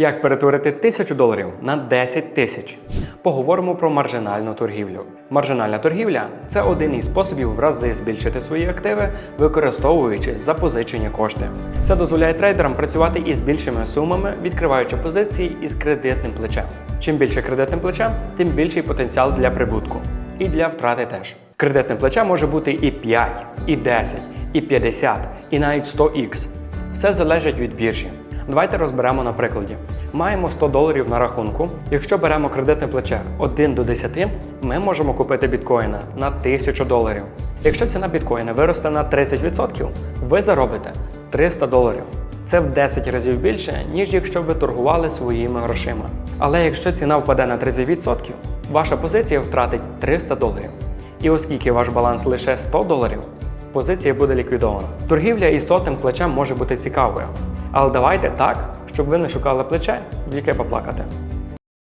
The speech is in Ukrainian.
Як перетворити 1000 доларів на 10 тисяч? Поговоримо про маржинальну торгівлю. Маржинальна торгівля це один із способів в рази збільшити свої активи, використовуючи запозичені кошти. Це дозволяє трейдерам працювати із більшими сумами, відкриваючи позиції із кредитним плечем. Чим більше кредитним плечем, тим більший потенціал для прибутку. І для втрати теж. Кредитне плече може бути і 5, і 10, і 50, і навіть 100х. Все залежить від біржі. Давайте розберемо на прикладі. Маємо 100 доларів на рахунку. Якщо беремо кредитне плече 1 до 10, ми можемо купити біткоїна на 1000 доларів. Якщо ціна біткоїна виросте на 30%, ви заробите 300 доларів. Це в 10 разів більше, ніж якщо ви торгували своїми грошима. Але якщо ціна впаде на 30%, ваша позиція втратить 300 доларів. І оскільки ваш баланс лише 100 доларів, позиція буде ліквідована. Торгівля із сотим плечем може бути цікавою. Але давайте так, щоб ви не шукали плече, в яке поплакати.